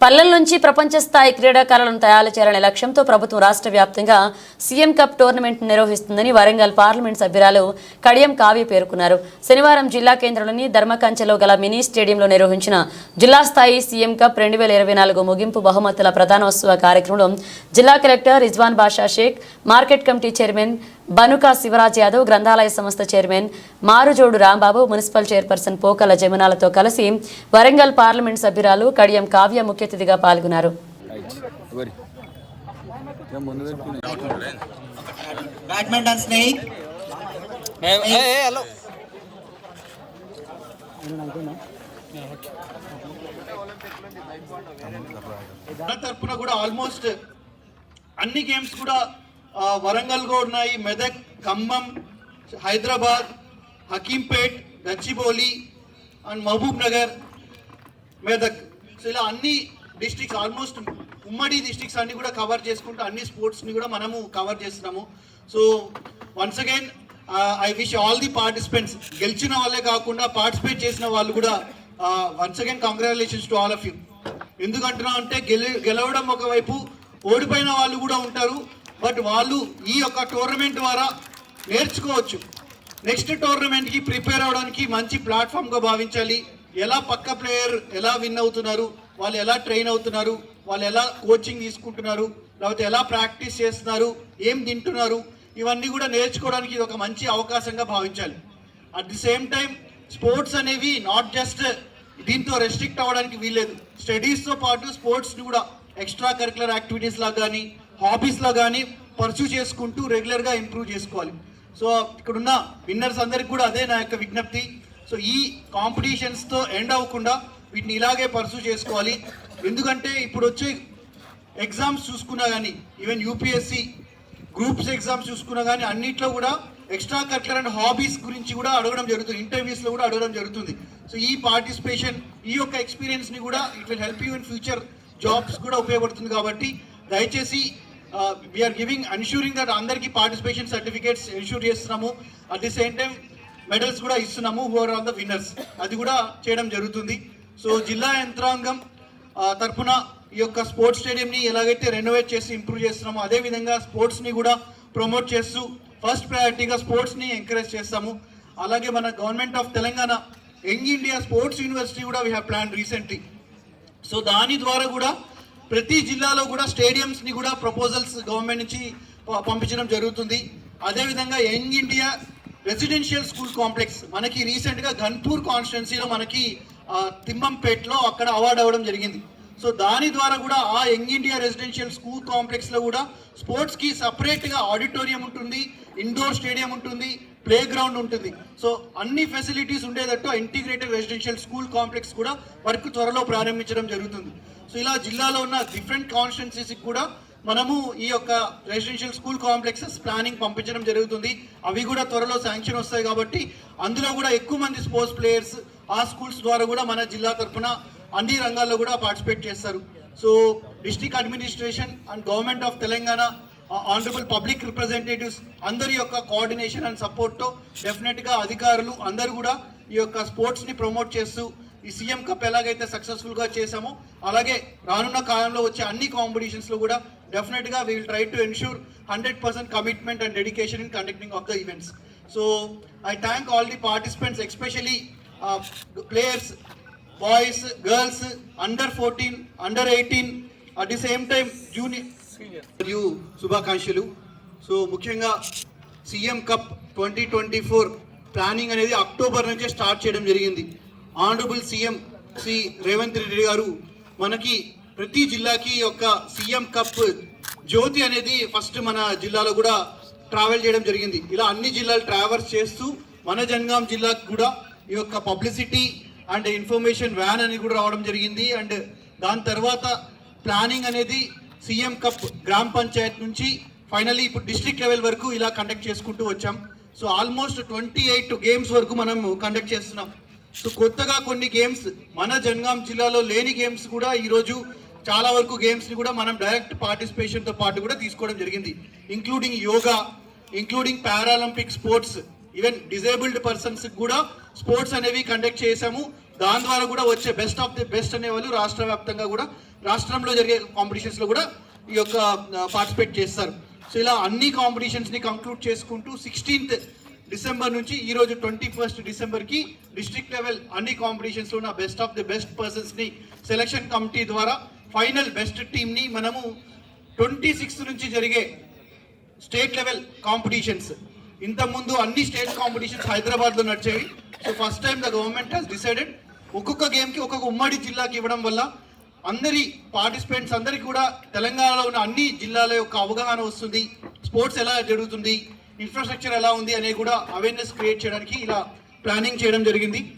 పల్లెల నుంచి ప్రపంచ స్థాయి క్రీడాకారులను తయారు చేయాలనే లక్ష్యంతో ప్రభుత్వం రాష్ట్ర వ్యాప్తంగా సీఎం కప్ టోర్నమెంట్ నిర్వహిస్తుందని వరంగల్ పార్లమెంట్ సభ్యురాలు కడియం కావ్య పేర్కొన్నారు. శనివారం జిల్లా కేంద్రంలోని ధర్మకంచెలో గల మినీ స్టేడియంలో నిర్వహించిన జిల్లా స్థాయి సీఎం కప్ రెండు వేల ఇరవై నాలుగు ముగింపు బహుమతుల ప్రధానోత్సవ కార్యక్రమంలో జిల్లా collector Rizwan Basha Sheikh market committee chairman Banuka Shivaraj Yadav గ్రంథాలయ సంస్థ chairman Marujodu Rambabu municipal chairperson Pokala జమునాలతో కలిసి వరంగల్ పార్లమెంట్ సభ్యురాలు కడియం కావ్య ముఖ్య అతిథిగా పాల్గొన్నారు. కూడా ఆల్మోస్ట్ అన్ని గేమ్స్ కూడా వరంగల్ కూడా ఉన్నాయి Medak Khammam Hyderabad Hakimpet Gachibowli and Mahabubnagar Medak. So ఇలా అన్ని డిస్ట్రిక్ట్స్ ఆల్మోస్ట్ ఉమ్మడి డిస్ట్రిక్ట్స్ అన్ని కూడా కవర్ చేసుకుంటూ అన్ని స్పోర్ట్స్ని కూడా మనము కవర్ చేస్తున్నాము. So once again I wish all the participants గెలిచిన వాళ్ళే కాకుండా పార్టిసిపేట్ చేసిన వాళ్ళు కూడా once again congratulations to all of you ఎందుకంటున్నా అంటే గెలి గెలవడం ఒకవైపు ఓడిపోయిన వాళ్ళు కూడా ఉంటారు. బట్ వాళ్ళు ఈ యొక్క టోర్నమెంట్ ద్వారా నేర్చుకోవచ్చు. నెక్స్ట్ టోర్నమెంట్కి ప్రిపేర్ అవడానికి మంచి ప్లాట్ఫామ్గా భావించాలి. ఎలా పక్క ప్లేయర్ ఎలా విన్ అవుతున్నారు వాళ్ళు ఎలా ట్రైన్ అవుతున్నారు వాళ్ళు ఎలా కోచింగ్ తీసుకుంటున్నారు లేకపోతే ఎలా ప్రాక్టీస్ చేస్తున్నారు ఏం తింటున్నారు ఇవన్నీ కూడా నేర్చుకోవడానికి ఇది ఒక మంచి అవకాశంగా భావించాలి. At the same time sports అనేవి నాట్ జస్ట్ దీంతో రెస్ట్రిక్ట్ అవ్వడానికి వీల్లేదు. స్టడీస్తో పాటు స్పోర్ట్స్ని కూడా ఎక్స్ట్రా కరికులర్ యాక్టివిటీస్ లాగా కానీ హాబీస్లో కానీ పర్సూ చేసుకుంటూ రెగ్యులర్గా ఇంప్రూవ్ చేసుకోవాలి. సో ఇక్కడున్న విన్నర్స్ అందరికి కూడా అదే నా యొక్క విజ్ఞప్తి. సో ఈ కాంపిటీషన్స్తో ఎండ్ అవ్వకుండా వీటిని ఇలాగే పర్సూ చేసుకోవాలి. ఎందుకంటే ఇప్పుడు వచ్చే ఎగ్జామ్స్ చూసుకున్నా కానీ ఈవెన్ యూపీఎస్సి గ్రూప్స్ ఎగ్జామ్స్ చూసుకున్నా కానీ అన్నిట్లో కూడా ఎక్స్ట్రా కరికులర్ అండ్ హాబీస్ గురించి కూడా అడగడం జరుగుతుంది. ఇంటర్వ్యూస్లో కూడా అడగడం జరుగుతుంది. సో ఈ పార్టిసిపేషన్ ఈ యొక్క ఎక్స్పీరియన్స్ని కూడా it will help you in future jobs కూడా ఉపయోగపడుతుంది కాబట్టి దయచేసి we are giving ensuring that అందరికీ పార్టిసిపేషన్ సర్టిఫికేట్స్ ఇన్షూర్ చేస్తున్నాము. At the same time medals కూడా ఇస్తున్నాము who are all the winners అది కూడా చేయడం జరుగుతుంది. సో జిల్లా యంత్రాంగం తరఫున తరపున ఈ యొక్క స్పోర్ట్స్ స్టేడియంని ఎలాగైతే రెనోవేట్ చేసి ఇంప్రూవ్ చేస్తున్నామో అదే విధంగా స్పోర్ట్స్ని కూడా ప్రమోట్ చేస్తూ ఫస్ట్ ప్రయారిటీగా స్పోర్ట్స్ని ఎంకరేజ్ చేస్తాము. అలాగే మన government of Telangana young India sports university కూడా we have plan recently so దాని ద్వారా కూడా ప్రతి జిల్లాలో కూడా స్టేడియంస్ని కూడా ప్రపోజల్స్ గవర్నమెంట్ నుంచి పంపించడం జరుగుతుంది. అదేవిధంగా young India residential school complex మనకి రీసెంట్గా ఘన్పూర్ కాన్స్టిట్యున్సీలో మనకి తిమ్మంపేటలో తిమ్మంపేట్లో అక్కడ అవార్డు అవ్వడం జరిగింది. సో దాని ద్వారా కూడా ఆ యంగ్ ఇండియా రెసిడెన్షియల్ స్కూల్ కాంప్లెక్స్లో కూడా స్పోర్ట్స్కి సపరేట్గా ఆడిటోరియం ఉంటుంది ఇండోర్ స్టేడియం ఉంటుంది ప్లే గ్రౌండ్ ఉంటుంది. సో అన్ని ఫెసిలిటీస్ ఉండేటట్టు ఇంటిగ్రేటెడ్ రెసిడెన్షియల్ స్కూల్ కాంప్లెక్స్ కూడా వర్క్ త్వరలో ప్రారంభించడం జరుగుతుంది. సో ఇలా జిల్లాలో ఉన్న డిఫరెంట్ కాన్స్టిట్యున్సీస్కి కూడా మనము ఈ యొక్క రెసిడెన్షియల్ స్కూల్ కాంప్లెక్సెస్ ప్లానింగ్ పంపించడం జరుగుతుంది. అవి కూడా త్వరలో శాంక్షన్ వస్తాయి కాబట్టి అందులో కూడా ఎక్కువ మంది స్పోర్ట్స్ ప్లేయర్స్ ఆ స్కూల్స్ ద్వారా కూడా మన జిల్లా తరఫున అన్ని రంగాల్లో కూడా పార్టిసిపేట్ చేస్తారు. So district administration and government of Telangana honourable public representatives అందరి యొక్క కోఆర్డినేషన్ అండ్ సపోర్ట్తో డెఫినెట్గా అధికారులు అందరూ కూడా ఈ యొక్క స్పోర్ట్స్ని ప్రమోట్ చేస్తూ ఈ సీఎం కప్ ఎలాగైతే సక్సెస్ఫుల్గా చేశామో అలాగే రానున్న కాలంలో వచ్చే అన్ని కాంపిటీషన్స్లో కూడా డెఫినెట్గా we will try to ensure hundred percent commitment and dedication in conducting of the events so I thank all the participants especially players boys girls under fourteen under eighteen at the same time junior మరియు శుభాకాంక్షలు so ముఖ్యంగా CM cup twenty twenty four planning అనేది October నుంచే start చేయడం జరిగింది. Honourable CM Shri Revanth Reddy గారు మనకి ప్రతి జిల్లాకి ఒక యొక్క సీఎం కప్ జ్యోతి అనేది ఫస్ట్ మన జిల్లాలో కూడా ట్రావెల్ చేయడం జరిగింది. ఇలా అన్ని జిల్లాలు ట్రావెల్స్ చేస్తూ మన జనగాం జిల్లాకు కూడా ఈ యొక్క పబ్లిసిటీ అండ్ ఇన్ఫర్మేషన్ వ్యాన్ అని కూడా రావడం జరిగింది. అండ్ దాని తర్వాత ప్లానింగ్ అనేది సీఎం కప్ గ్రామ పంచాయత్ నుంచి ఫైనల్లీ ఇప్పుడు డిస్ట్రిక్ట్ లెవెల్ వరకు ఇలా కండక్ట్ చేసుకుంటూ వచ్చాం. So almost twenty eight games వరకు మనం కండక్ట్ చేస్తున్నాం. సో కొత్తగా కొన్ని గేమ్స్ మన జనగాం జిల్లాలో లేని గేమ్స్ కూడా ఈరోజు చాలా వరకు గేమ్స్ని కూడా మనం డైరెక్ట్ పార్టిసిపేషన్తో పాటు కూడా తీసుకోవడం జరిగింది. Including yoga including paralympic sports even disabled persons కూడా స్పోర్ట్స్ అనేవి కండక్ట్ చేశాము. దాని ద్వారా కూడా వచ్చే బెస్ట్ ఆఫ్ ది బెస్ట్ అనే వాళ్ళు రాష్ట్ర వ్యాప్తంగా కూడా రాష్ట్రంలో జరిగే కాంపిటీషన్స్లో కూడా ఈ యొక్క పార్టిసిపేట్ చేస్తారు. సో ఇలా అన్ని కాంపిటీషన్స్ని కంక్లూడ్ చేసుకుంటూ సిక్స్టీన్త్ డిసెంబర్ నుంచి ఈ రోజు ట్వంటీ ఫస్ట్ డిసెంబర్కి డిస్ట్రిక్ట్ లెవెల్ అన్ని కాంపిటీషన్స్లో ఉన్న బెస్ట్ ఆఫ్ ది బెస్ట్ పర్సన్స్ని సెలక్షన్ కమిటీ ద్వారా ఫైనల్ బెస్ట్ టీమ్ని మనము ట్వంటీ సిక్స్త్ నుంచి జరిగే స్టేట్ లెవెల్ కాంపిటీషన్స్ ఇంతకుముందు అన్ని స్టేట్ కాంపిటీషన్స్ హైదరాబాద్లో నడిచాయి. నడిచేవి so first time the government has decided ఒక్కొక్క గేమ్కి ఒక్కొక్క ఉమ్మడి జిల్లాకి ఇవ్వడం వల్ల అందరి పార్టిసిపెంట్స్ అందరికీ కూడా తెలంగాణలో ఉన్న అన్ని జిల్లాల యొక్క అవగాహన వస్తుంది. స్పోర్ట్స్ ఎలా జరుగుతుంది? ఇన్ఫ్రాస్ట్రక్చర్ ఎలా ఉంది? అనేది కూడా అవేర్నెస్ క్రియేట్ చేయడానికి ఇలా ప్లానింగ్ చేయడం జరిగింది.